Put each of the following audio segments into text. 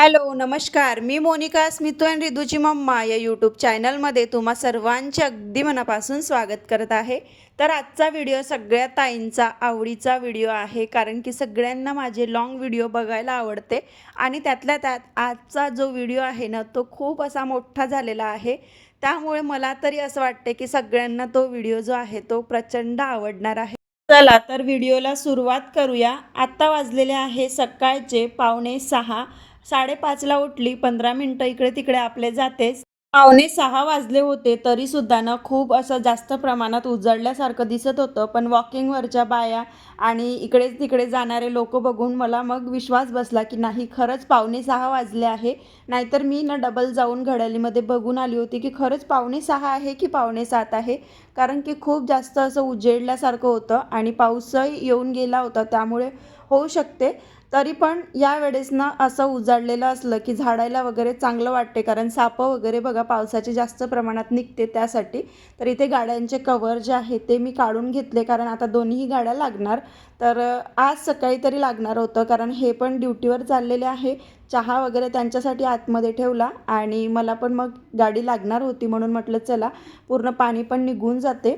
Hello नमस्कार. मी Monika Smitu and रिदूची मम्मा या यूट्यूब चॅनलमध्ये तुम्हा सर्वांचे अगदी मनापासून स्वागत करत आहे. तर आजचा व्हिडिओ सगळ्या ताईंचा आवडीचा व्हिडिओ आहे कारण की सगळ्यांना माझे लॉंग व्हिडिओ बघायला आवडते. आणि त्यातल्या त्यात आजचा जो व्हिडिओ आहे ना तो खूप असा मोठा झालेला आहे. त्यामुळे मला तरी असं वाटते की सगळ्यांना तो व्हिडिओ जो आहे तो प्रचंड आवडणार आहे. चला तर व्हिडिओला सुरुवात करूया. आत्ता वाजलेले आहे सकाळचे पावणे सहा. साडेपाचला उठली पंधरा मिनटं इकडे तिकडे आपले जातेच. पावणे सहा वाजले होते तरी सुद्धा ना खूप असं जास्त प्रमाणात उजळल्यासारखं दिसत होतं. पण वॉकिंगवरच्या बाया आणि इकडे तिकडे जाणारे लोक बघून मला मग विश्वास बसला की नाही खरंच पावणे सहा वाजले आहे. नाहीतर मी ना डबल जाऊन घड्याळीमध्ये बघून आली होती की खरंच पावणे सहा आहे की पावणे सात आहे? कारण की खूप जास्त असं उजेडल्यासारखं होतं आणि पाऊसही येऊन गेला होता. त्यामुळे होऊ शकते. तरी पण या वेळेस ना असं उजाडलेलं असलं की झाडायला वगैरे चांगलं वाटते. कारण सापं वगैरे बघा पावसाचे जास्त प्रमाणात निघते त्यासाठी. तर इथे गाड्यांचे कवर जे आहे ते मी काढून घेतले. कारण आता दोन्हीही गाड्या लागणार. तर आज सकाळी तरी लागणार होतं. कारण हे पण ड्युटीवर चाललेले आहे. चहा वगैरे त्यांच्यासाठी आतमध्ये ठेवला. आणि मला पण मग गाडी लागणार होती म्हणून म्हटलं चला पूर्ण पाणी पण निघून जाते.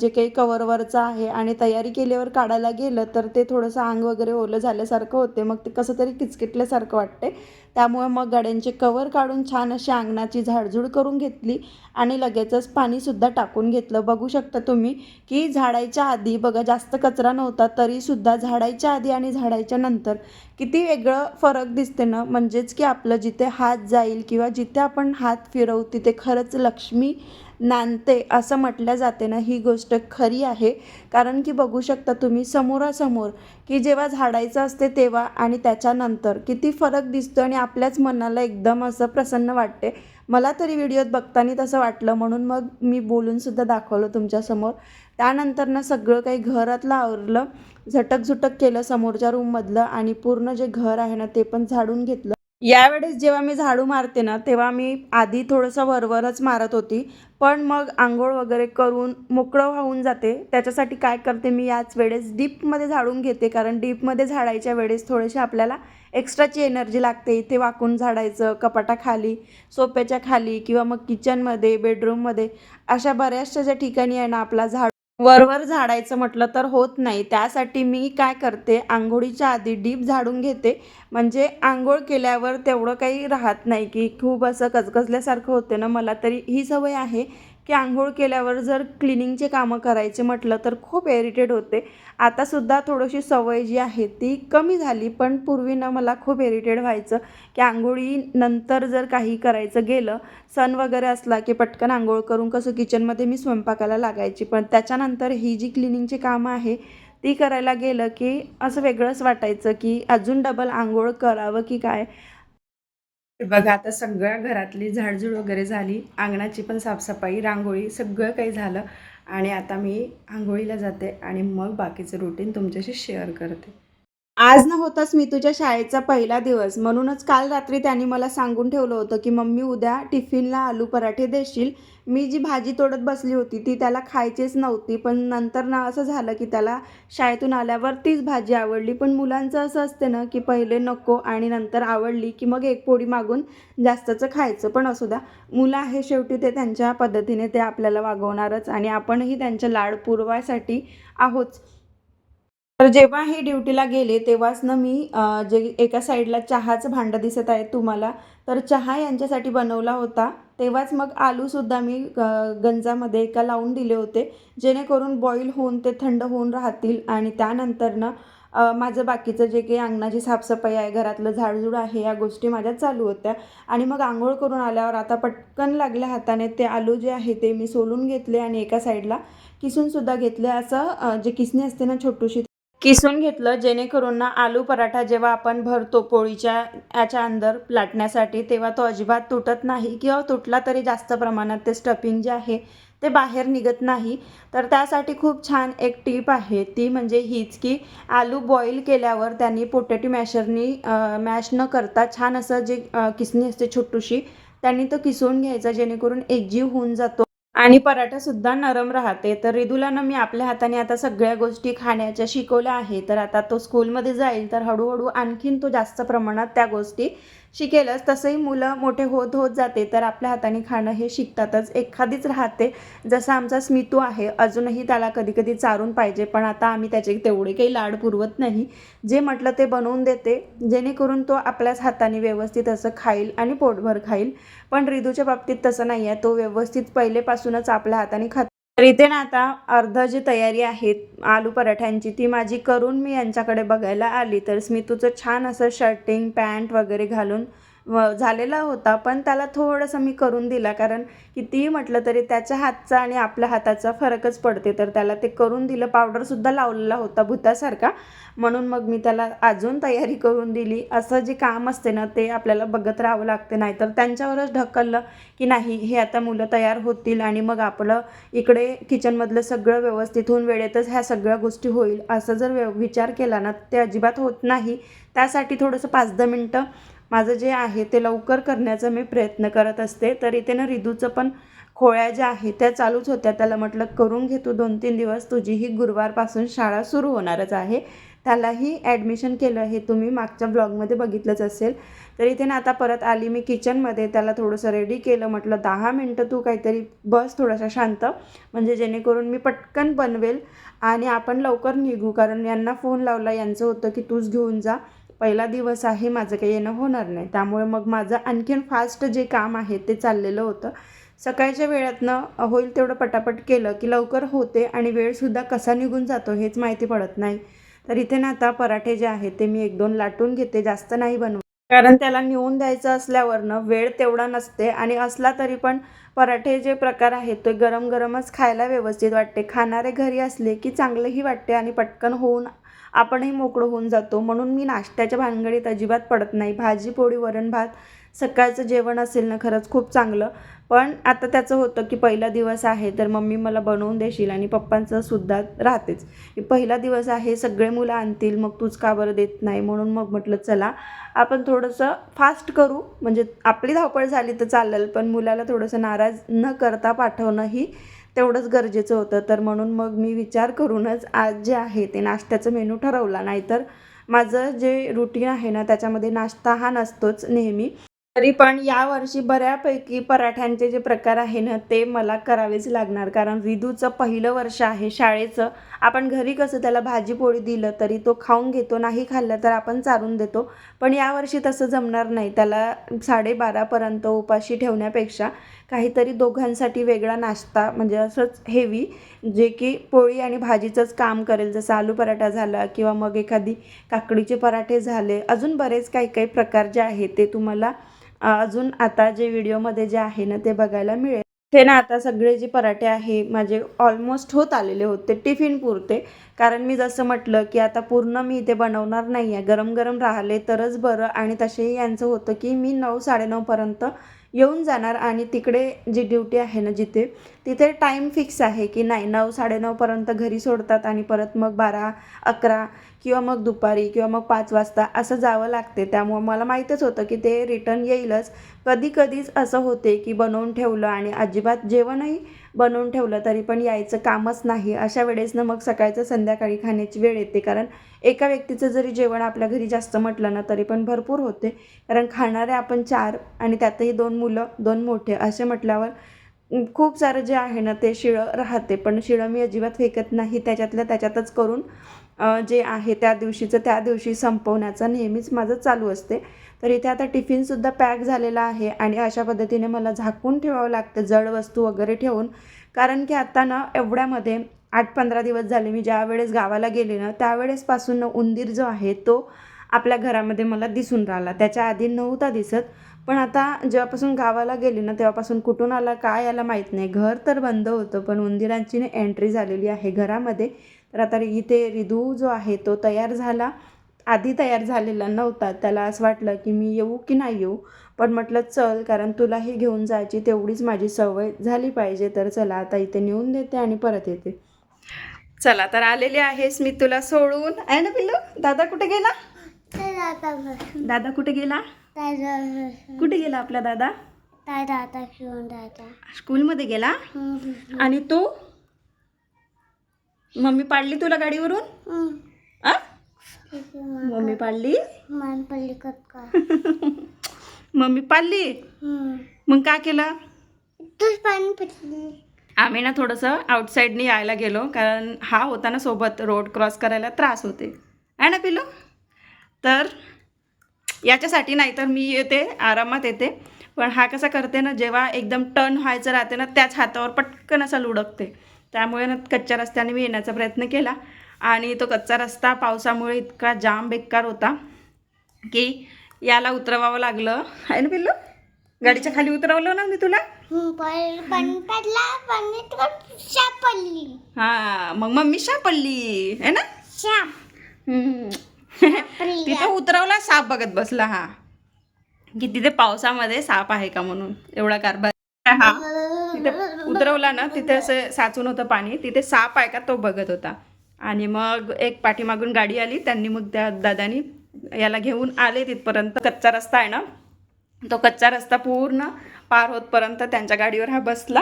जे काही कवरवरचं आहे आणि तयारी केल्यावर काढायला गेलं तर ते थोडंसं अंग वगैरे ओलं झाल्यासारखं होते. मग ते कसं तरी किचकिटल्यासारखं वाटते त्यामुळे मग गाड्यांचे कवर काढून छान अशी अंगणाची झाडझूड करून घेतली आणि लगेचच पाणीसुद्धा टाकून घेतलं. बघू शकता तुम्ही की झाडायच्या आधी बघा जास्त कचरा नव्हता तरीसुद्धा झाडायच्या आधी आणि झाडायच्या नंतर किती वेगळं फरक दिसते ना. म्हणजेच की आपलं जिथे हात जाईल किंवा जिथे आपण हात फिरवू तिथे खरंच लक्ष्मी नांदते असं म्हटलं जाते ना ही गोष्ट खरी आहे. कारण की बघू शकता तुम्ही समोरासमोर की जेव्हा झाडायचं असते तेव्हा आणि त्याच्यानंतर किती फरक दिसतो आणि आपल्याच मनाला एकदम असं प्रसन्न वाटते. मला तरी व्हिडिओत बघताना तसं वाटलं म्हणून मग मी बोलूनसुद्धा दाखवलं तुमच्यासमोर त्यानंतर ना सगळं काही घरातलं आवरलं झटक झुटक केलं समोरच्या रूममधलं आणि पूर्ण जे घर आहे ना ते पण झाडून घेतलं. यावेळेस जेव्हा मी झाडू मारते ना तेव्हा मी आधी थोडंसं वरवरच मारत होती. पण मग आंघोळ वगैरे करून मोकळं वाहून जाते. त्याच्यासाठी काय करते मी याच वेळेस डीपमध्ये झाडून घेते. कारण डीपमध्ये झाडायच्या वेळेस थोडेसे आपल्याला एक्स्ट्राची एनर्जी लागते. इथे वाकून झाडायचं कपाटाखाली सोप्याच्या खाली किंवा मग किचनमध्ये बेडरूममध्ये अशा बऱ्याचशा ज्या ठिकाणी आहे ना आपला झाड वरवर झाडायचं म्हटलं तर होत नाही. त्यासाठी मी काय करते? आंघोळीच्या आधी डीप झाडून घेते. म्हणजे आंघोळ केल्यावर तेवढं काही राहत नाही की खूप असं कचकचल्यासारखं होते ना मला तरी ही सवय आहे की आंघोळ केल्यावर जर क्लिनिंगचे कामं करायचे म्हटलं तर खूप इरिटेट होते. आतासुद्धा थोडीशी सवय जी आहे ती कमी झाली पण पूर्वी ना मला खूप इरिटेट व्हायचं की आंघोळीनंतर जर काही करायचं गेलं सण वगैरे असला की पटकन आंघोळ करून कसं किचनमध्ये मी स्वयंपाकाला लागायची पण त्याच्यानंतर ही जी क्लिनिंगची कामं आहे ती करायला गेलं की असं वेगळंच वाटायचं की अजून डबल आंघोळ करावं की काय? बघा आता सगळ्या घरातली झाडझूड वगैरे झाली. अंगणाची पण साफसफाई रांगोळी सगळं काही झालं. आणि आता मी आंघोळीला जाते आणि मग बाकीचं रुटीन तुमच्याशी शेअर करते. आज न होताच मी तुझ्या शाळेचा पहिला दिवस. म्हणूनच काल रात्री त्यांनी मला सांगून ठेवलं होतं की मम्मी उद्या टिफिनला आलू पराठे देशील. मी जी भाजी तोडत बसली होती ती त्याला खायचीच नव्हती. पण नंतर ना असं झालं की त्याला शाळेतून आल्यावर तीच भाजी आवडली. पण मुलांचं असं असते ना की पहिले नको आणि नंतर आवडली की मग एक पोळी मागून जास्तचं खायचं. पण असू द्या मुलं आहे शेवटी ते त्यांच्या पद्धतीने ते आपल्याला वागवणारच आणि आपणही त्यांच्या लाड पुरवायसाठी आहोत. तर जेव्हा हे ड्युटीला गेले तेव्हाच ना मी जे एका साईडला चहाचं भांडं दिसत आहे तुम्हाला तर चहा यांच्यासाठी बनवला होता. तेव्हाच मग आलूसुद्धा मी गंजामध्ये एका लावून दिले होते जेणेकरून बॉईल होऊन ते थंड होऊन राहतील. आणि त्यानंतर ना माझं बाकीचं जे काही अंगणाची साफसफाई आहे घरातलं झाडझूड आहे या गोष्टी माझ्या चालू होत्या. आणि मग आंघोळ करून आल्यावर आता पटकन लागल्या हाताने ते आलू जे आहे ते मी सोलून घेतले आणि एका साईडला किसूनसुद्धा घेतले. असं जे किसणी असते ना छोटूशी किसून घेतलं जेणेकरून ना आलू पराठा जेव्हा आपण भरतो पोळीच्या याच्या अंदर लाटण्यासाठी तेव्हा तो अजिबात तुटत नाही किंवा तुटला तरी जास्त प्रमाणात ते स्टफिंग जे आहे ते बाहेर निघत नाही. तर त्यासाठी खूप छान एक टीप आहे ती म्हणजे हीच की आलू बॉईल केल्यावर त्यांनी पोटॅटो मॅशरनी मॅश न करता छान असं जे किसणी असते छोटूशी त्यांनी तो किसून घ्यायचा जेणेकरून एकजीव होऊन जातो. आणि पराठासुद्धा नरम राहते. तर रिदूला ना मी आपल्या हाताने आता सगळ्या गोष्टी खाण्याच्या शिकवल्या आहे. तर आता तो स्कूलमध्ये जाईल. तर हळूहळू आणखीन तो जास्त प्रमाणात त्या गोष्टी शिकेलच. तसंही मुलं मोठे होत होत जाते तर आपल्या हाताने खाणं हे शिकतातच. एखादीच राहते. जसं आमचा स्मितू आहे अजूनही त्याला कधी कधी चारून पाहिजे पण आता आम्ही त्याचे तेवढे काही लाड पुरवत नाही. जे म्हटलं ते बनवून देते जेणेकरून तो आपल्याच हाताने व्यवस्थित असं खाईल आणि पोटभर खाईल. पण रिदूच्या बाबतीत तसं नाही आहे तो व्यवस्थित पहिलेपासूनच आपल्या हाताने खात तर इथे ना आता अर्ध जी तयारी आहे आलू पराठ्यांची ती माझी करून मी यांच्याकडे बघायला आली. तर स्मितूचं छान असं शर्टिंग पॅन्ट वगैरे घालून झालेला होता. पण त्याला थोडंसं मी करून दिला. कारण कितीही म्हटलं तरी त्याच्या हातचा आणि आपल्या हाताचा फरकच पडते. तर त्याला ते करून दिलं. पावडरसुद्धा लावलेला होता भूतासारखा. म्हणून मग मी त्याला अजून तयारी करून दिली. असं जे काम असते ना ते आपल्याला बघत राहावं लागते. नाहीतर त्यांच्यावरच ढकललं की नाही हे आता मुलं तयार होतील आणि मग आपलं इकडे किचनमधलं सगळं व्यवस्थित होऊन वेळेतच ह्या सगळ्या गोष्टी होईल. असं जर व्य विचार केला ना ते अजिबात होत नाही. त्यासाठी थोडंसं पाच दहा मिनटं माझं जे आहे ते लवकर करण्याचा मी प्रयत्न करत असते. तर इथे ना रिदूचं पण खोळ्या ज्या आहेत त्या चालूच होत्या. त्याला म्हटलं करून घे तू दोन तीन दिवस. तुझी ही गुरुवारपासून शाळा सुरू होणारच आहे. त्यालाही ॲडमिशन केलं हे तुम्ही मागच्या ब्लॉगमध्ये बघितलंच असेल. तर इथे ना आता परत आली मी किचनमध्ये त्याला थोडंसं रेडी केलं. म्हटलं दहा मिनटं तू काहीतरी बस थोडासा शांत. म्हणजे जेणेकरून मी पटकन बनवेल आणि आपण लवकर निघू. कारण यांना फोन लावला. यांचं होतं की तूच घेऊन जा. पहिला दिवस आहे माझं काही येणं होणार नाही. त्यामुळे मग माझं आणखीन फास्ट जे काम आहे ते चाललेलं होतं. सकाळच्या वेळातनं होईल तेवढं पटापट केलं की लवकर होते आणि वेळसुद्धा कसा निघून जातो हेच माहिती पडत नाही. तर इथे ना आता पराठे जे आहेत ते मी एक दोन लाटून घेते जास्त नाही बनवत. कारण त्याला नेऊन द्यायचं असल्यावरनं वेळ तेवढा नसते आणि असला तरी पण पराठे जे प्रकार आहेत ते गरम गरमच खायला व्यवस्थित वाटते. खाणारे घरी असले की चांगलंही वाटते आणि पटकन होऊन आपणही मोकळं होऊन जातो. म्हणून मी नाश्त्याच्या भानगडीत अजिबात पडत नाही. भाजी पोळी वरण भात सकाळचं जेवण असेल ना खरंच खूप चांगलं. पण आता त्याचं होतं की पहिला दिवस आहे तर मम्मी मला बनवून देशील आणि पप्पांचं सुद्धा राहतेच. पहिला दिवस आहे सगळे मुलं आणतील मग तूच का बरं देत नाही? म्हणून मग म्हटलं चला आपण थोडंसं फास्ट करू. म्हणजे आपली धावपळ झाली तर चालेल पण मुलाला थोडंसं नाराज न करता पाठवणं ही तेवढंच गरजेचं होतं. तर म्हणून मग मी विचार करूनच आज जे आहे ते नाश्त्याचं मेनू ठरवला. नाहीतर माझं जे रुटीन आहे ना त्याच्यामध्ये नाश्ता हा नसतोच नेहमी. तरी पण यावर्षी बऱ्यापैकी पराठ्यांचे जे प्रकार आहे ना ते मला करावेच लागणार. कारण विधूचं पहिलं वर्ष आहे शाळेचं. आपण घरी कसं त्याला भाजी पोळी दिलं तरी तो खाऊन घेतो नाही खाल्लं तर आपण चारून देतो. पण यावर्षी तसं जमणार नाही. त्याला साडेबारापर्यंत उपाशी ठेवण्यापेक्षा काहीतरी दोघांसाठी वेगळा नाश्ता म्हणजे असंच हेवी जे की पोळी आणि भाजीचंच काम करेल. जसं आलू पराठा झाला किंवा मग एखादी काकडीचे पराठे झाले. अजून बरेच काही काही प्रकार जे आहेत ते तुम्हाला अजून आता जे व्हिडिओमध्ये जे आहे ना ते बघायला मिळेल. ते ना आता सगळे जे पराठे आहे माझे ऑलमोस्ट होत आलेले होते टिफिन पुरते. कारण मी जसं म्हटलं की आता पूर्ण मी इथे बनवणार नाही आहे गरम गरम राहिले तरच बरं आणि तसेही यांचं होतं की मी नऊ साडेनऊपर्यंत येऊन जाणार आणि तिकडे जी ड्युटी आहे ना जिथे तिथे टाईम फिक्स आहे की नाही? नऊ साडेनऊपर्यंत घरी सोडतात आणि परत मग बारा अकरा किंवा मग दुपारी किंवा मग पाच वाजता असं जावं लागते. त्यामुळं मला माहीतच होतं की ते रिटर्न येईलच. कधी कधीच असं होते की बनवून ठेवलं आणि अजिबात जेवणही बनवून ठेवलं तरी पण यायचं कामच नाही. अशा वेळेसनं मग सकाळचं संध्याकाळी खाण्याची वेळ येते. कारण एका व्यक्तीचं जरी जेवण आपल्या घरी जास्त म्हटलं ना तरी पण भरपूर होते. कारण खाणारे आपण चार आणि त्यातही दोन मुलं दोन मोठे असे म्हटल्यावर खूप सारं जे आहे ना ते शिळं राहते. पण शिळं मी अजिबात फेकत नाही. त्याच्यातल्या त्याच्यातच करून जे आहे त्या दिवशीचं त्या दिवशी संपवण्याचं नेहमीच माझं चालू असते. तर इथे आता टिफिनसुद्धा पॅक झालेला आहे आणि अशा पद्धतीने मला झाकून ठेवावं लागतं जड वस्तू वगैरे ठेवून. कारण की आता ना एवढ्यामध्ये आठ पंधरा दिवस झाले मी ज्या वेळेस गावाला गेले ना त्यावेळेसपासून ना उंदीर जो आहे तो आपल्या घरामध्ये मला दिसून राहिला. त्याच्या आधी नव्हता दिसत. पण आता जेव्हापासून गावाला गेली ना तेव्हापासून कुठून आला काय याला माहीत नाही. घर तर बंद होतं पण उंदिरांची ना एंट्री झालेली आहे घरामध्ये. तर आता इथे रिधू जो आहे तो तयार झाला. आधी तयार झालेला नव्हता. त्याला असं वाटलं की मी येऊ की नाही येऊ. पण म्हटलं चल कारण तुलाही घेऊन जायची तेवढीच माझी सवय झाली पाहिजे. तर चला आता इथे नेऊन देते आणि परत येते. चला तर आलेली आहेस मी तुला सोडून. आहे ना पिल्लू? दादा कुठे गेला? दादा कुठे गेला? कुठे गेला आपला दादा? स्कूलमध्ये गेला? आणि तू? मम्मी पाडली तुला गाडीवरून? आ? मम्मी पाडली? मम्मी पाळली मग काय केलं? तूच पाणी आम्ही ना थोडंसं आउटसाईडनी यायला गेलो कारण हा होता ना सोबत रोड क्रॉस करायला त्रास होते. आहे ना पिलो तर याच्यासाठी नाही तर मी येते आरामात येते. पण हा कसा करते ना जेव्हा एकदम टर्न व्हायचं राहते ना त्याच हातावर पटकन असा लुडकते. त्यामुळे ना कच्च्या रस्त्याने मी येण्याचा प्रयत्न केला. आणि तो कच्चा रस्ता पावसामुळे इतका जाम बेकार होता की याला उतरवावं लागलं. आहे ना पिल्लू? गाडीच्या खाली उतरवलं ना मी तुला? पडली. हा मग मम्मी सापडली है ना? तिथे उतरवला साप बघत बसला हा. की तिथे पावसामध्ये साप आहे का म्हणून? एवढा कारभार. हा तिथे उतरवला ना तिथे असं साचून होतं पाणी. तिथे साप आहे का तो बघत होता. आणि मग एक पाठीमागून गाडी आली. त्यांनी मग त्या दादानी याला घेऊन आले तिथपर्यंत. कच्चा रस्ता आहे ना? तो कच्चा रस्ता पूर्ण पार होतपर्यंत त्यांच्या गाडीवर हा बसला.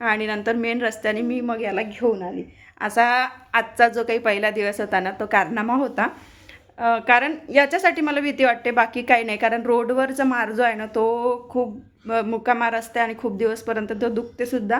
आणि नंतर मेन रस्त्याने मी मग याला घेऊन आली. असा आजचा जो काही पहिला दिवस होता ना तो कारनामा होता. कारण याच्यासाठी मला भीती वाटते बाकी काही नाही. कारण रोडवरचा मार जो आहे ना तो खूप मुक्कामार असते आणि खूप दिवसपर्यंत तो दुखते सुद्धा.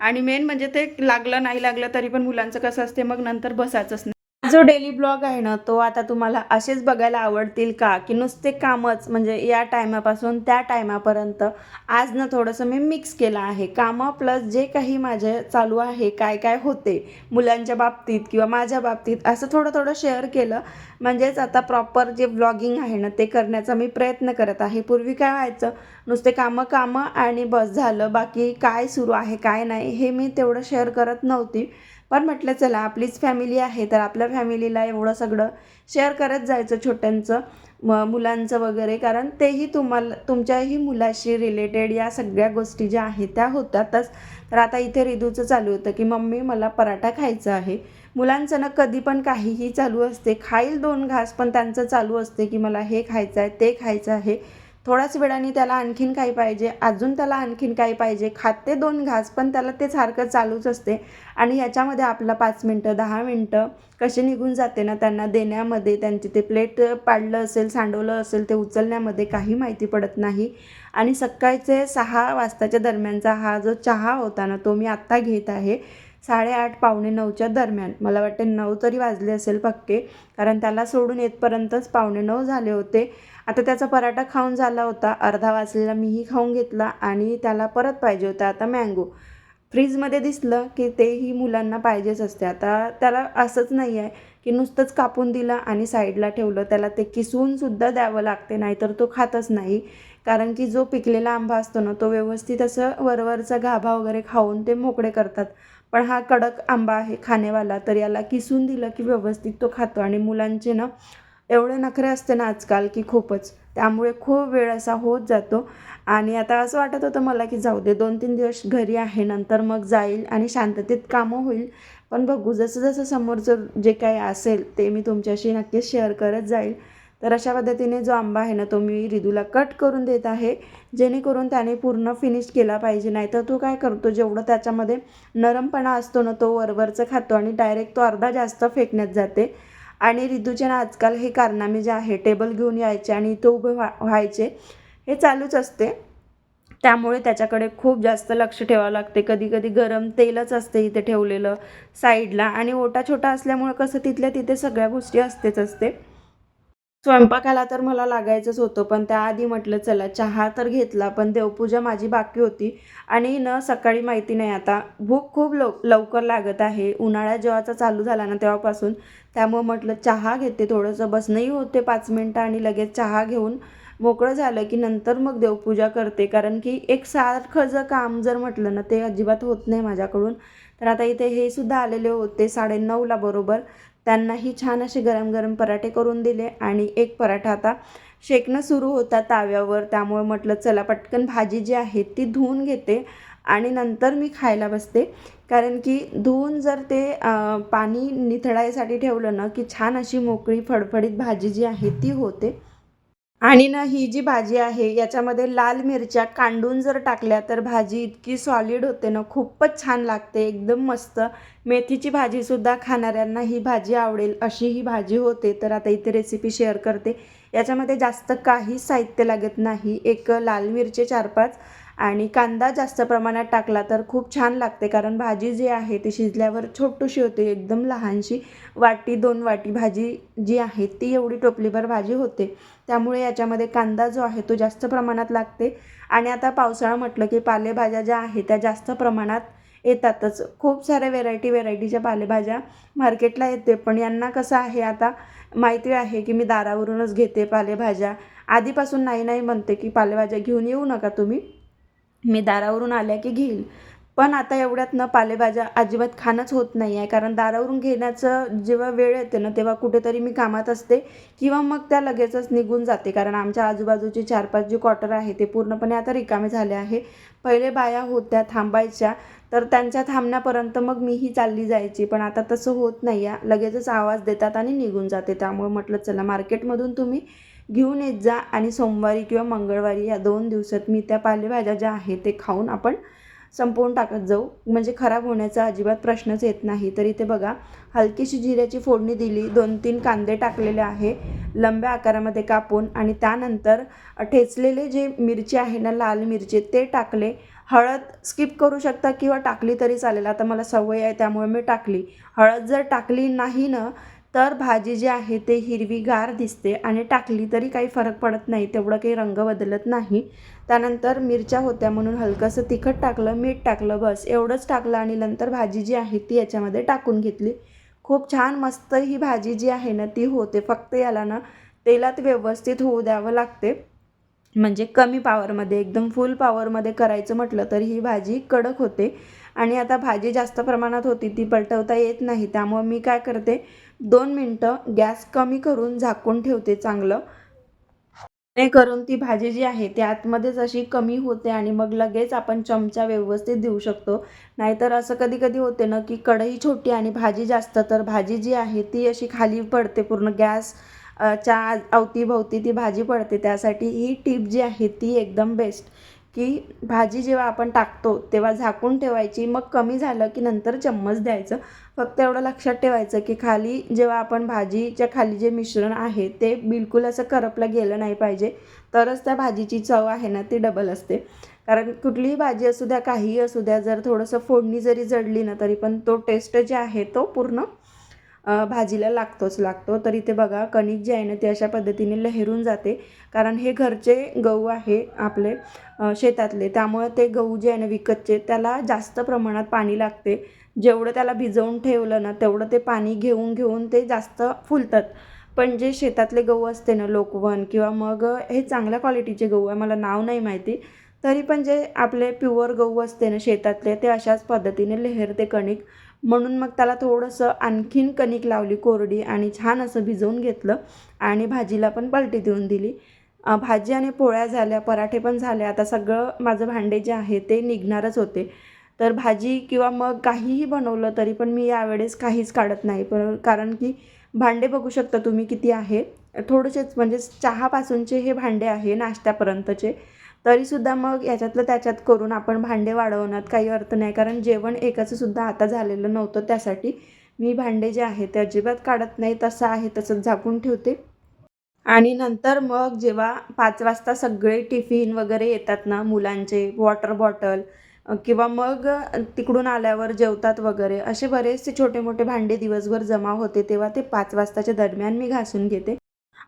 आणि मेन म्हणजे ते लागलं नाही लागलं तरी पण मुलांचं कसं असते मग नंतर बसायचंच नाही. जो डेली ब्लॉग आहे ना तो आता तुम्हाला असेच बघायला आवडतील का? की नुसते कामच म्हणजे या टायमापासून त्या टायमापर्यंत आज ना थोडंसं मी मिक्स केलं आहे. कामं प्लस जे काही माझे चालू आहे काय काय होते मुलांच्या बाबतीत किंवा माझ्या बाबतीत असं थोडं थोडं शेअर केलं. म्हणजेच आता प्रॉपर जे ब्लॉगिंग आहे ना ते करण्याचा मी प्रयत्न करत आहे. पूर्वी काय व्हायचं नुसते कामं कामं आणि बस झालं. बाकी काय सुरू आहे काय नाही हे मी तेवढं शेअर करत नव्हती. पण म्हटलं चला आपलीच फॅमिली आहे तर आपल्या फॅमिलीला एवढं सगळं शेअर करत जायचं छोट्यांचं म मुलांचं वगैरे. कारण तेही तुम्हाला तुमच्याही मुलाशी रिलेटेड या सगळ्या गोष्टी ज्या आहेत त्या होतातच. तर आता इथे रिदूचं चालू होतं की मम्मी मला पराठा खायचा आहे. मुलांचं ना कधी पण काहीही चालू असते. खाईल दोन घास पण त्यांचं चालू असते की मला हे खायचं आहे ते खायचं आहे. थोड्याच वेळाने त्याला आणखीन काही पाहिजे अजून त्याला आणखीन काही पाहिजे खाते दोन घास पण त्याला ते सारखं चालूच असते. आणि याच्यामध्ये आपला पाच मिनटं दहा मिनटं कसे निघून जाते ना त्यांना देण्यामध्ये त्यांची ते प्लेट पाडलं असेल सांडवलं असेल ते उचलण्यामध्ये काही माहिती पडत नाही. आणि सकाळचे सहा वाजताच्या दरम्यानचा हा जो चहा होता ना तो मी आत्ता घेत आहे. साडेआठ पावणे नऊच्या दरम्यान. मला वाटते नऊ तरी वाजले असेल पक्के कारण त्याला सोडून येतपर्यंतच पावणे नऊ झाले होते. आता त्याचा पराठा खाऊन झाला होता. अर्धा वाजलेला मीही खाऊन घेतला आणि त्याला परत पाहिजे होता आता मँगो फ्रीजमध्ये दिसलं की तेही मुलांना पाहिजेच असते. आता त्याला असंच नाही आहे की नुसतंच कापून दिलं आणि साईडला ठेवलं. त्याला ते किसूनसुद्धा द्यावं लागते नाहीतर तो खातच नाही. कारण की जो पिकलेला आंबा असतो ना तो व्यवस्थित असं वरवरचा गाभा वगैरे खाऊन ते मोकळे करतात. पण हा कडक आंबा आहे खाणेवाला तर याला किसून दिलं की व्यवस्थित तो खातो. आणि मुलांचे ना एवढे नखरे असते ना आजकाल की खूपच. त्यामुळे खूप वेळ असा होत जातो. आणि आता असं वाटत होतं मला की जाऊ दे दोन तीन दिवस घरी आहे नंतर मग जाईल आणि शांततेत कामं होईल. पण बघू जसं जसं समोरचं जे काही असेल ते मी तुमच्याशी नक्कीच शेअर करत जाईल. तर अशा पद्धतीने जो आंबा आहे ना तो मी रिदूला कट करून देत आहे. जेणेकरून त्याने पूर्ण फिनिश केला पाहिजे. नाही तर तो काय करतो जेवढं त्याच्यामध्ये नरमपणा असतो ना तो वरवरचं खातो आणि डायरेक्ट तो अर्धा जास्त फेकण्यात जाते. आणि रिदूचे आजकाल हे कारनामे जे आहे टेबल घेऊन यायचे आणि इथं उभे व्हा व्हायचे हे चालूच असते. त्यामुळे त्याच्याकडे खूप जास्त लक्ष ठेवावं लागते. कधी कधी गरम तेलच असते इथे ठेवलेलं साईडला आणि ओटा छोटा असल्यामुळे कसं तिथल्या तिथे सगळ्या गोष्टी असतेच असते. स्वयंपाकाला तर मला लागायचंच होतं पण त्याआधी म्हटलं चला चहा तर घेतला पण देवपूजा माझी बाकी होती आणि न सकाळी माहिती नाही आता. भूक खूप लव लवकर लागत आहे. उन्हाळा जेव्हाचा चालू झाला ना तेव्हापासून त्यामुळं म्हटलं चहा घेते थोडंसं बसणंही होते पाच मिनटं आणि लगेच चहा घेऊन मोकळं झालं की नंतर मग देवपूजा करते. कारण की एक सारखं जर काम जर म्हटलं ना ते अजिबात होत नाही माझ्याकडून. तर आता इथे हे सुद्धा आलेले होते साडेनऊला बरोबर. त्यांनाही छान असे गरम गरम पराठे करून दिले आणि एक पराठा आता शेकणं सुरू होता ताव्यावर. त्यामुळे म्हटलं चला पटकन भाजी जी आहे ती धुवून घेते आणि नंतर मी खायला बसते. कारण की धुवून जर ते पाणी निथळायसाठी ठेवलं ना की छान अशी मोकळी फडफडीत भाजी जी आहे ती होते. आणि ना ही जी भाजी आहे याच्यामध्ये लाल मिरच्या कांडून जर टाकल्या तर भाजी इतकी सॉलिड होते ना खूपच छान लागते एकदम मस्त. मेथीची भाजीसुद्धा खाणाऱ्यांना ही भाजी आवडेल अशी ही भाजी होते तर आता इथे रेसिपी शेअर करते. याच्यामध्ये जास्त काही साहित्य लागत नाही एक लाल मिरचे चार पाच आणि कांदा जास्त प्रमाणात टाकला तर खूप छान लागते कारण भाजी जी आहे ती शिजल्यावर छोटूशी होते एकदम लहानशी वाटी दोन वाटी भाजी जी आहे ती एवढी टोपलीभर भाजी होते. त्यामुळे याच्यामध्ये कांदा जो आहे तो जास्त प्रमाणात लागते. आणि आता पावसाळा म्हटलं की पालेभाज्या ज्या आहेत त्या जास्त प्रमाणात येतातच. खूप साऱ्या व्हेरायटी व्हेरायटीच्या पालेभाज्या मार्केटला येते. पण यांना कसं आहे आता माहिती आहे की मी दारावरूनच घेते पालेभाज्या. आधीपासून नाही नाही म्हणते की पालेभाज्या घेऊन येऊ नका तुम्ही. मी दारावरून आल्या की घेईल. पण आता एवढ्यात ना पालेभाज्या अजिबात खाणंच होत नाही आहे कारण दारावरून घेण्याचं जेव्हा वेळ येते ना तेव्हा कुठेतरी मी कामात असते किंवा मग त्या लगेचच निघून जाते. कारण आमच्या आजूबाजूचे चार पाच जे क्वार्टर आहे ते पूर्णपणे आता रिकामे झाले आहे. पहिले बाया होत्या थांबायच्या तर त्यांच्या थांबण्यापर्यंत मग मीही चालली जायची. पण आता तसं होत नाही आहे लगेचच आवाज देतात आणि निघून जाते. त्यामुळे म्हटलं चला मार्केटमधून तुम्ही घेऊन येत जा आणि सोमवारी किंवा मंगळवारी या दोन दिवसात मी त्या पालेभाज्या ज्या आहेत ते खाऊन आपण संपवून टाकत जाऊ. म्हणजे खराब होण्याचा अजिबात प्रश्नच येत नाही. तर इथे बघा हलकीशी जिऱ्याची फोडणी दिली. दोन तीन कांदे टाकलेले आहे. लंब्या आकारामध्ये कापून आणि त्यानंतर ठेचलेले जे मिरची आहे ना लाल मिरची ते टाकले. हळद स्किप करू शकता किंवा टाकली तरी चालेल. आता मला सवय आहे त्यामुळे मी टाकली. हळद जर टाकली नाही ना तर भाजी जी आहे ते हिरवीगार दिसते आणि टाकली तरी काही फरक पडत नाही तेवढं काही रंग बदलत नाही. त्यानंतर मिरच्या होत्या म्हणून हलकंसं तिखट टाकलं मीठ टाकलं बस. एवढंच टाकलं आणि नंतर भाजी जी आहे ती याच्यामध्ये टाकून घेतली. खूप छान मस्त ही भाजी जी आहे ना ती होते. फक्त याला ना तेलात व्यवस्थित होऊ द्यावं लागते. म्हणजे कमी पावरमध्ये एकदम फुल पावरमध्ये करायचं म्हटलं तर ही भाजी कडक होते. आणि आता भाजी जास्त प्रमाणात होती ती पलटवता येत नाही. त्यामुळे मी काय करते दोन मिनटं गॅस कमी करून झाकून ठेवते चांगलं. करून ती भाजी जी आहे ती आतमध्येच अशी कमी होते आणि मग लगेच आपण चमचा व्यवस्थित देऊ शकतो. नाहीतर असं कधी कधी होते ना की कढई छोटी आणि भाजी जास्त तर भाजी जी आहे ती अशी खाली पडते पूर्ण गॅस च्या अवतीभवती ती भाजी पडते. त्यासाठी ही टीप जी आहे ती एकदम बेस्ट. की भाजी जेव्हा आपण टाकतो तेव्हा झाकून ठेवायची. मग कमी झालं की नंतर चम्मच द्यायचं. फक्त एवढं लक्षात ठेवायचं की खाली जेव्हा आपण भाजीच्या खाली जे मिश्रण आहे ते बिलकुल असं करपलं गेलं नाही पाहिजे. तरच त्या भाजीची चव आहे ना ती डबल असते. कारण कुठलीही भाजी असू द्या काहीही असू द्या जर थोडंसं फोडणी जरी जडली ना तरी पण तो टेस्ट जे आहे तो पूर्ण भाजीला लागतोच लागतो. तर इथे बघा कणिक जे आहे ना ते अशा पद्धतीने लहेरून जाते. कारण हे घरचे गहू आहे आपले शेतातले. त्यामुळे ते गहू जे आहे ना विकतचे त्याला जास्त प्रमाणात पाणी लागते. जेवढं त्याला भिजवून ठेवलं ना तेवढं ते पाणी घेऊन घेऊन ते जास्त फुलतात. पण जे शेतातले गहू असते ना लोकवन किंवा मग हे चांगल्या क्वालिटीचे गहू आहे मला नाव नाही माहिती. तरी पण जे आपले प्युअर गहू असते ना शेतातले ते अशाच पद्धतीने लेहरते कणिक. म्हणून मग त्याला थोडंसं आणखीन कणिक लावली कोरडी आणि छान असं भिजवून घेतलं आणि भाजीला पण पलटी देऊन दिली. भाजी आणि पोळ्या झाल्या पराठे पण झाले. आता सगळं माझं भांडे जे आहे ते निघणारच होते. तर भाजी किंवा मग काहीही बनवलं तरी पण मी यावेळेस काहीच काढत नाही. पण कारण की भांडे बघू शकता तुम्ही किती आहे. थोडेसेच म्हणजे चहापासूनचे हे भांडे आहे नाश्त्यापर्यंतचे. तरीसुद्धा मग याच्यातलं त्याच्यात करून आपण भांडे वाढवण्यात काही अर्थ नाही. कारण जेवण एकाचंसुद्धा आता झालेलं नव्हतं त्यासाठी. मी भांडे जे आहे ते अजिबात काढत नाही तसं आहे तसंच झाकून ठेवते. आणि नंतर मग जेव्हा पाच वाजता सगळे टिफिन वगैरे येतात ना मुलांचे वॉटर बॉटल किंवा मग तिकडून आल्यावर जेवतात वगैरे असे बरेचसे छोटे मोठे भांडे दिवसभर जमा होते तेव्हा ते पाच वाजताच्या दरम्यान मी घासून घेते.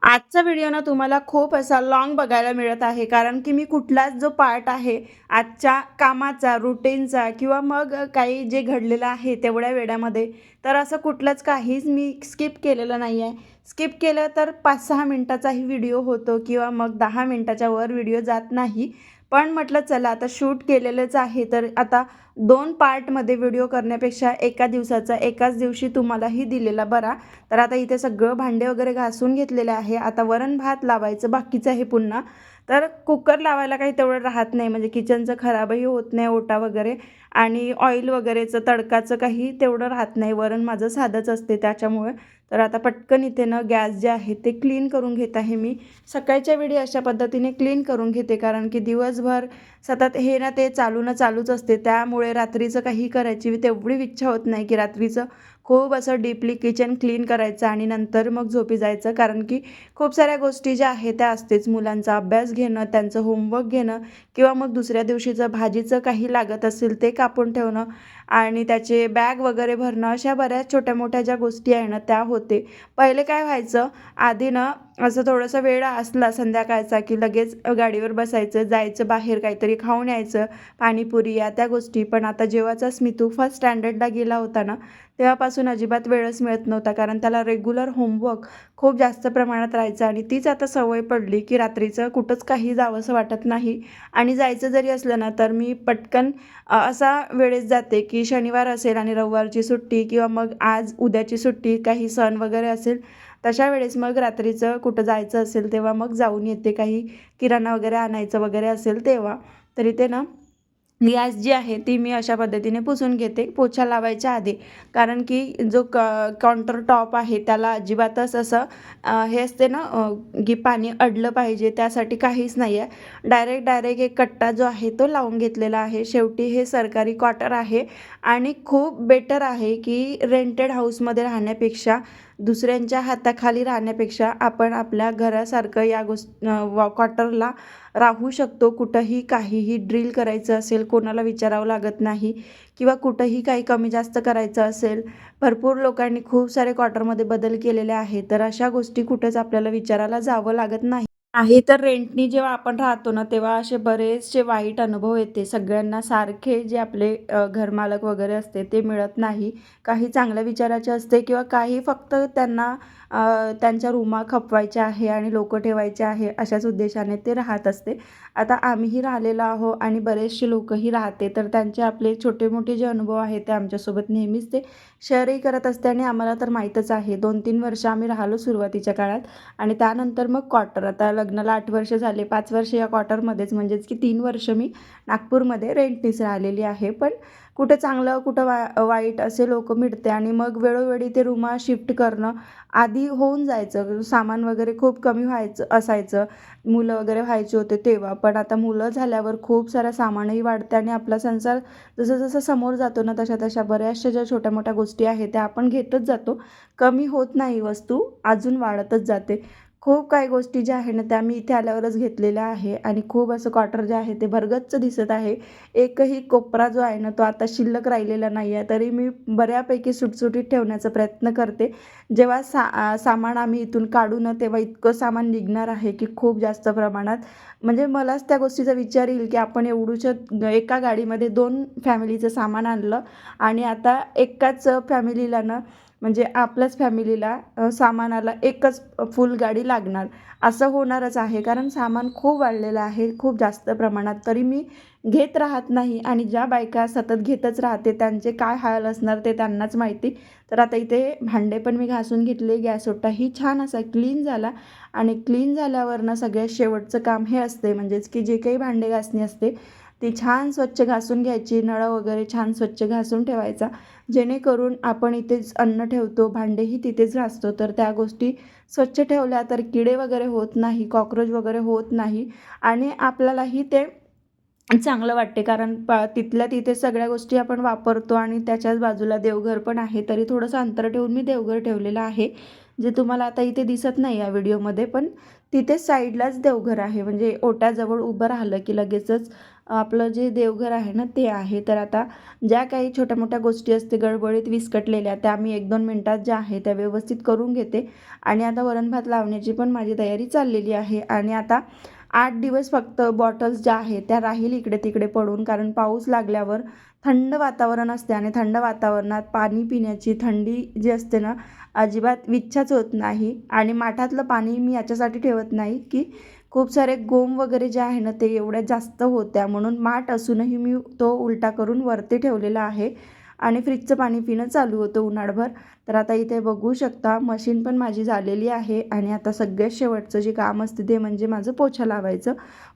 आजचा व्हिडिओ ना तुम्हाला खूप असा लॉंग बघायला मिळत आहे. कारण की मी कुठलाच जो पार्ट आहे आजच्या कामाचा रुटीनचा किंवा मग काही जे घडलेलं आहे तेवढ्या वेळामध्ये तर असं कुठलंच काहीच मी स्किप केलेलं नाही आहे स्किप केलं तर पाच सहा मिनटाचाही व्हिडिओ होतो किंवा मग दहा मिनटाच्या वर व्हिडिओ जात नाही. पण म्हटलं चला आता शूट केलेलंच आहे तर आता दोन पार्टमध्ये व्हिडिओ करण्यापेक्षा एका दिवसाचा एकाच दिवशी तुम्हालाही दिलेला बरा. तर आता इथे सगळं भांडे वगैरे घासून घेतलेले आहे. आता वरण भात लावायचं बाकीचं आहे पुन्हा. तर कुकर लावायला काही तेवढं राहत नाही. म्हणजे किचनचं खराबही होत नाही ओटा वगैरे. आणि ऑइल वगैरेचं तडकाचं काही तेवढं राहत नाही. वरण माझं साधंच असते त्याच्यामुळे. तर आता पटकन इथे ना गॅस जे आहे ते क्लीन करून घेत आहे मी. सकाळच्या वेळी अशा पद्धतीने क्लीन करून घेते. कारण की दिवसभर सतत हे ना ते चालू ना चालूच असते. त्यामुळे रात्रीचं काही करायची तेवढी इच्छा होत नाही की रात्रीचं खूप असं डीपली किचन क्लीन करायचं आणि नंतर मग झोपी जायचं. कारण की खूप साऱ्या गोष्टी ज्या आहेत त्या असतेच. मुलांचा अभ्यास घेणं त्यांचं होमवर्क घेणं किंवा मग दुसऱ्या दिवशीचं भाजीचं काही लागत असेल ते कापून ठेवणं. आणि त्याचे बॅग वगैरे भरणं अशा बऱ्याच छोट्या मोठ्या ज्या गोष्टी आहे ना त्या होते. पहिले काय व्हायचं आधी ना असं थोडंसं वेळ असला संध्याकाळचा की लगेच गाडीवर बसायचं जायचं बाहेर काहीतरी खाऊन यायचं पाणीपुरी या त्या गोष्टी. पण आता जेव्हाचा स्मितू फर्स्ट स्टँडर्डला गेला होता ना तेव्हापासून अजिबात वेळच मिळत नव्हता कारण त्याला रेग्युलर होमवर्क खूप जास्त प्रमाणात राहायचं आणि तीच आता सवय पडली की रात्रीचं कुठंच काही जावंसं वाटत नाही. आणि जायचं जरी असलं ना तर मी पटकन असा वेळेस जाते की की शनिवार असेल आणि रविवारची सुट्टी किंवा मग आज उद्याची सुट्टी काही सण वगैरे असेल तशा वेळेस मग रात्रीचं कुठं जायचं असेल तेव्हा मग जाऊन येते. काही किराणा वगैरे आणायचं वगैरे असेल तेव्हा तरी ते ना गॅस जी आहे ती मी अशा पद्धतीने पुसून घेते. पोछा लावायच्या आधी. कारण की जो क काउंटर टॉप आहे त्याला अजिबातच असं हे असते ना की पाणी अडलं पाहिजे त्यासाठी काहीच नाही आहे डायरेक्ट डायरेक्ट एक कट्टा जो आहे तो लावून घेतलेला आहे. शेवटी हे सरकारी क्वार्टर आहे. आणि खूप बेटर आहे की रेंटेड हाऊसमध्ये राहण्यापेक्षा दुसऱ्यांच्या हाताखाली राहण्यापेक्षा आपण आपल्या घरासारखं या गोष्ट क्वार्टरला राहू शकतो. कुठंही काहीही ड्रिल करायचं असेल कोणाला विचारावं लागत नाही किंवा कुठंही काही कमी जास्त करायचं असेल भरपूर लोकांनी खूप सारे क्वार्टरमध्ये बदल केलेले आहे तर अशा गोष्टी कुठंच आपल्याला विचारायला जावं लागत नाही. आहे तर रेंटनी जेव्हा आपण राहतो ना तेव्हा असे बरेचसे वाईट अनुभव येते. सगळ्यांना सारखे जे आपले घरमालक वगैरे असते ते मिळत नाही. काही चांगल्या विचाराचे असते किंवा काही फक्त त्यांना त्यांच्या रूमा खपवायच्या आहे आणि लोक ठेवायचे आहे अशाच उद्देशाने ते राहत असते. आता आम्हीही राहिलेलो आहो आणि बरेचसे लोकंही राहते तर त्यांचे आपले छोटे मोठे जे अनुभव आहेत ते आमच्यासोबत नेहमीच ते शेअरही करत असते आणि आम्हाला तर माहीतच आहे. दोन तीन वर्ष आम्ही राहिलो सुरुवातीच्या काळात आणि त्यानंतर मग क्वार्टर आता लग्नाला आठ वर्ष झाले पाच वर्ष या क्वार्टरमध्येच म्हणजेच की तीन वर्ष मी नागपूरमध्ये रेंटनीच राहिलेली आहे. पण कुठं चांगलं कुठं वा वाईट असे लोक मिळते आणि मग वेळोवेळी ते रूमा शिफ्ट करणं आधी होऊन जायचं. सामान वगैरे खूप कमी व्हायचं असायचं. मुलं वगैरे व्हायचे होते तेव्हा. पण आता मुलं झाल्यावर खूप सारं सामानही वाढते आणि आपला संसार जसं जसं समोर जातो ना तशा तशा बऱ्याचशा ज्या छोट्या मोठ्या गोष्टी आहेत त्या आपण घेतच जातो. कमी होत नाही वस्तू अजून वाढतच जाते. खूप काही गोष्टी ज्या आहे ना त्या मी इथे आल्यावरच घेतलेल्या आहे. आणि खूप असं क्वार्टर जे आहे ते भरगच्च दिसत आहे. एकही कोपरा जो आहे ना तो आता शिल्लक राहिलेला नाही आहे. तरी मी बऱ्यापैकी सुटसुटीत ठेवण्याचा प्रयत्न करते. जेव्हा सा सामान आम्ही इथून काढू ना तेव्हा इतकं सामान निघणार आहे की खूप जास्त प्रमाणात. म्हणजे मलाच त्या गोष्टीचा विचार येईल की आपण एवढूच्या एका गाडीमध्ये दोन फॅमिलीचं सामान आणलं आणि आता एकाच फॅमिलीला ना म्हणजे आपल्याच फॅमिलीला सामानाला एकच फुल गाडी लागणार. असं होणारच आहे. कारण सामान खूप वाढलेलं आहे खूप जास्त प्रमाणात. तरी मी घेत राहत नाही आणि ज्या बायका सतत घेतच राहते त्यांचे काय हाल असणार ते त्यांनाच माहिती. तर आता इथे भांडे पण मी घासून घेतले गॅस ही छान असा क्लीन झाला. आणि क्लीन झाल्यावरनं सगळ्यात शेवटचं काम हे असते. म्हणजेच की जे काही भांडे घासणी असते ती छान स्वच्छ घासून घ्यायची नळं वगैरे छान स्वच्छ घासून ठेवायचा. जेणेकरून आपण इथेच अन्न ठेवतो भांडेही तिथेच घासतो. तर त्या गोष्टी स्वच्छ ठेवल्या तर किडे वगैरे होत नाही कॉक्रोच वगैरे होत नाही. आणि आपल्यालाही ते चांगलं वाटते. कारण प तिथल्या तिथे सगळ्या गोष्टी आपण वापरतो आणि त्याच्याच बाजूला देवघर पण आहे. तरी थोडंसं अंतर ठेवून मी देवघर ठेवलेलं आहे. जे तुम्हाला आता इथे दिसत नाही या व्हिडिओमध्ये पण तिथेच साईडलाच देवघर आहे. म्हणजे ओट्याजवळ उभं राहिलं की लगेचच आपलं जे देवघर आहे ना ते आहे. तर आता ज्या काही छोट्या मोठ्या गोष्टी असते गडबडीत विस्कटलेल्या त्या मी एक दोन मिनटात ज्या आहे त्या व्यवस्थित करून घेते. आणि आता वरण भात लावण्याची पण माझी तयारी चाललेली आहे. आणि आता आठ दिवस फक्त बॉटल्स ज्या आहेत त्या राहील इकडे तिकडे पडून. कारण पाऊस लागल्यावर थंड वातावरण असते आणि थंड वातावरणात पाणी पिण्याची थंडी जी असते ना अजिबात विच्छाच होत नाही. आणि माठातलं पाणी मी याच्यासाठी ठेवत नाही की खूप सारे गोम वगैरे जे आहे ना ते एवढ्या जास्त होत्या. म्हणून माठ असूनही मी तो उलटा करून वरती ठेवलेला आहे आणि फ्रीजचं पाणी पिणं चालू होतं उन्हाळभर. तर आता इथे बघू शकता मशीन पण माझी झालेली आहे आणि आता सगळ्यात शेवटचं जे काम असते ते म्हणजे माझं पोछा लावायचं.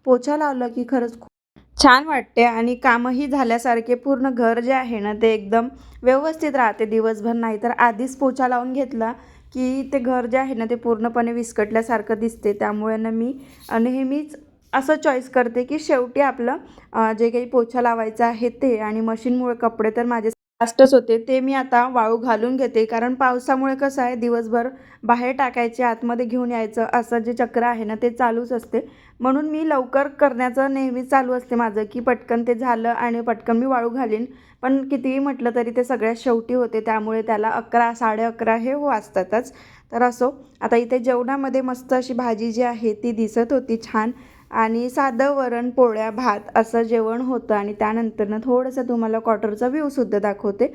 पोछा लावलं की खरंच खूप छान वाटते आणि कामही झाल्यासारखे पूर्ण घर जे आहे ना ते एकदम व्यवस्थित राहते दिवसभर. नाही तर आधीच पोछा लावून घेतला की ते घर जे आहे ना ते पूर्णपणे विस्कटल्यासारखं दिसते. त्यामुळे ना मी नेहमीच असं चॉईस करते की शेवटी आपलं जे काही पोछा लावायचं आहे ते आणि मशीनमुळे कपडे तर माझे फास्टच होते. ते मी आता वाळू घालून घेते. कारण पावसामुळे कसं आहे दिवसभर बाहेर टाकायचे आतमध्ये घेऊन यायचं असं जे चक्र आहे ना ते चालूच असते. म्हणून मी लवकर करण्याचं नेहमी चालू असते माझं की पटकन ते झालं आणि पटकन मी वाळू घालीन. पण कितीही म्हटलं तरी ते सगळ्यात शेवटी होते. त्यामुळे त्याला अकरा साडे अकरा हे हो असतातच. तर असो. आता इथे जेवणामध्ये मस्त अशी भाजी जी आहे ती दिसत होती छान. आणि साधं वरण पोळ्या भात असं जेवण होतं आणि त्यानंतरनं थोडंसं तुम्हाला क्वार्टरचा व्ह्यूसुद्धा दाखवते.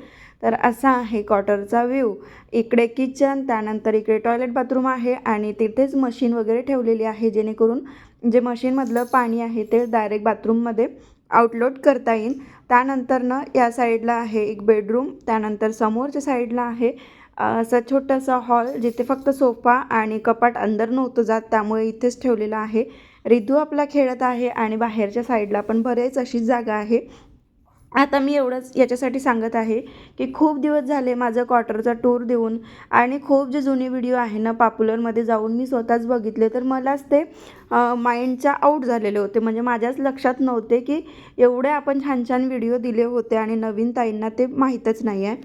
तर असा आहे क्वार्टरचा व्ह्यू. इकडे किचन त्यानंतर इकडे टॉयलेट बाथरूम आहे आणि तिथेच मशीन वगैरे ठेवलेली आहे जेणेकरून जे मशीनमधलं पाणी आहे ते डायरेक्ट बाथरूममध्ये आउटलोड करता येईल. त्यानंतरनं या साईडला आहे एक बेडरूम त्यानंतर समोरच्या साईडला आहे असं छोटंसं हॉल जिथे फक्त सोफा आणि कपाट अंदर नव्हतं जात त्यामुळे इथेच ठेवलेलं आहे. रिद्धू आपला खेळत आहे आणि बाहेरच्या साईडला पण बरेच अशी जागा आहे. आता मी एवढंच याच्यासाठी सांगत आहे की खूप दिवस झाले माझं क्वार्टरचा टूर देऊन आणि खूप जे जुने व्हिडिओ आहे ना पॉप्युलरमध्ये जाऊन मी स्वतःच बघितले तर मलाच ते माइंडच्या आऊट झालेले होते. म्हणजे माझ्याच लक्षात नव्हते की एवढे आपण छान छान व्हिडिओ दिले होते आणि नवीन ताईंना ते माहीतच नाही आहे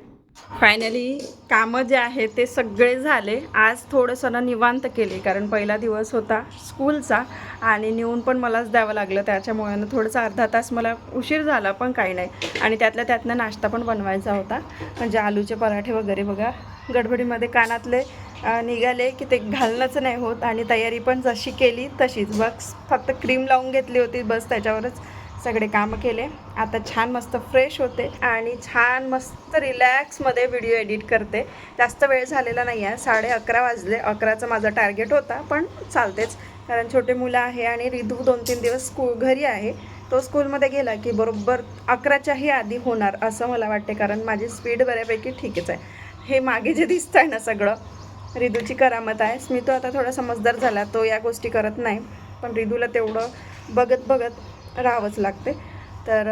फायनली कामं जे आहे ते सगळे झाले. आज थोडंसं ना निवांत केले कारण पहिला दिवस होता स्कूलचा आणि नेऊन पण मलाच द्यावं लागलं. त्याच्यामुळे ना थोडंसं अर्धा तास मला उशीर झाला पण काही नाही. आणि त्यातल्या त्यातनं नाश्ता पण बनवायचा होता. म्हणजे आलूचे पराठे वगैरे बघा. गडबडीमध्ये कानातले निघाले की ते घालणंच नाही होत आणि तयारी पण जशी केली तशीच. बस फक्त क्रीम लावून घेतली होती बस त्याच्यावरच. सगळे कामं केले. आता छान मस्त फ्रेश होते आणि छान मस्त रिलॅक्समध्ये व्हिडिओ एडिट करते. जास्त वेळ झालेला नाही आहे साडे अकरा वाजले. अकराचं माझा टार्गेट होता पण चालतेच. कारण छोटे मुलं आहे आणि रिधू दोन तीन दिवस स्कूल घरी आहे. तो स्कूलमध्ये गेला की बरोबर अकराच्याही आधी होणार असं मला वाटते. कारण माझी स्पीड बऱ्यापैकी ठीकच आहे. हे मागे जे दिसतं आहे ना सगळं रिदूची करामत आहे. स्मितो आता थोडा समजदार झाला तो या गोष्टी करत नाही. पण रिदूला तेवढं बघत बघत राहावंच लागते. तर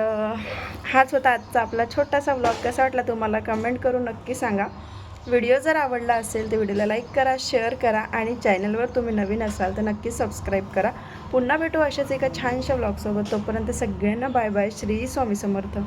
हाच होता आजचा आपला छोटासा व्लॉग कसा वाटला तुम्हाला कमेंट करून नक्की सांगा. व्हिडिओ जर आवडला असेल तर व्हिडिओला लाईक करा शेअर करा आणि चॅनलवर तुम्ही नवीन असाल तर नक्की सबस्क्राईब करा. पुन्हा भेटू अशाच एका छानशा व्लॉगसोबत तोपर्यंत सगळ्यांना बाय बाय श्री स्वामी समर्थ.